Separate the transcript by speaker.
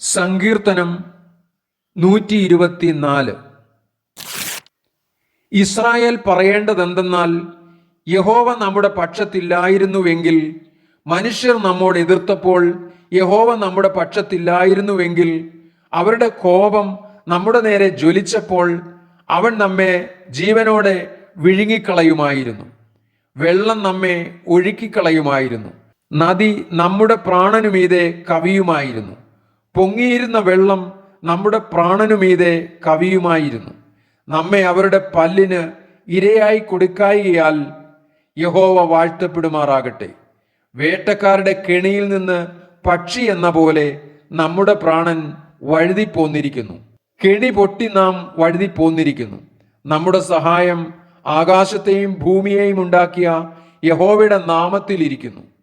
Speaker 1: സങ്കീർത്തനം നൂറ്റി ഇരുപത്തിനാല് ഇസ്രായേൽ പറയേണ്ടതെന്തെന്നാൽ യഹോവ നമ്മുടെ പക്ഷത്തില്ലായിരുന്നുവെങ്കിൽ മനുഷ്യർ നമ്മോട് എതിർത്തപ്പോൾ യഹോവ നമ്മുടെ പക്ഷത്തില്ലായിരുന്നുവെങ്കിൽ അവരുടെ കോപം നമ്മുടെ നേരെ ജ്വലിച്ചപ്പോൾ അവൻ നമ്മെ ജീവനോടെ വിഴുങ്ങിക്കളയുമായിരുന്നു. വെള്ളം നമ്മെ ഒഴുക്കിക്കളയുമായിരുന്നു. നദി നമ്മുടെ പ്രാണനുമീതെ കവിയുമായിരുന്നു. പൊങ്ങിയിരുന്ന വെള്ളം നമ്മുടെ പ്രാണനുമീതെ കവിയുമായിരുന്നു. നമ്മെ അവരുടെ പല്ലിന് ഇരയായി കൊടുക്കായികയാൽ യഹോവ വാഴ്ത്തപ്പെടുമാറാകട്ടെ. വേട്ടക്കാരുടെ കെണിയിൽ നിന്ന് പക്ഷി എന്ന പോലെ നമ്മുടെ പ്രാണൻ വഴുതിപ്പോന്നിരിക്കുന്നു. കെണി പൊട്ടി നാം വഴുതിപ്പോന്നിരിക്കുന്നു. നമ്മുടെ സഹായം ആകാശത്തെയും ഭൂമിയെയും ഉണ്ടാക്കിയ യഹോവയുടെ നാമത്തിലിരിക്കുന്നു.